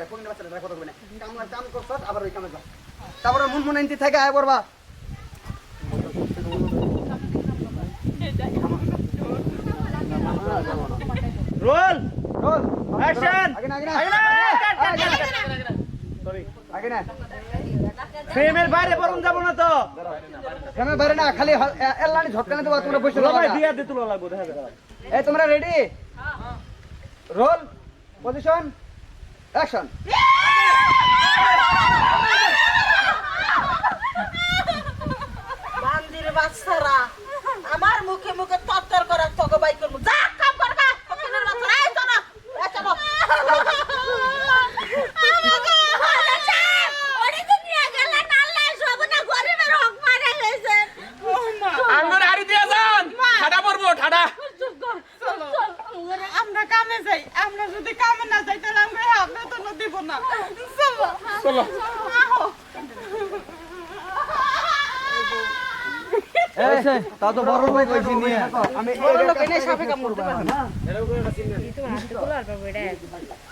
ভাই ফকিনের বাচ্চাটা কথা কই না। কাম কাম করছস আবার ওই কামে যা তারপরে মন মন থেকে আয় করবা রোল রোল Action! আগে না আগে না। আগে না! আগে না ফ্রেমের বাইরে বরং যাব না তো। কেন বেরে না খালি এল্লানি ঝটকানে দেবা তোমরা বসে তুলো ভাই দিয়া দে তুলো লাগবো দেখা যাবে এই তোমরা রেডি রোল পজিশন অ্যাকশন। বান্দির বাচ্চারা আমার মুখে মুখে তত্তর করে তোকে বাই করব। যা কাম কর গা ফকিনের বাচ্চারা এই যান। ঠাডা পড়ব আমরা কামে যাই আমরা যদি কামে না যাই তাহলে আমরা আমরা তো দিব না চলো তা তো বড় লোক কইছি নিয়ে আমি বড় লোক এনে সাপে কামড় দেবে না itu lah, itu lah berbeda.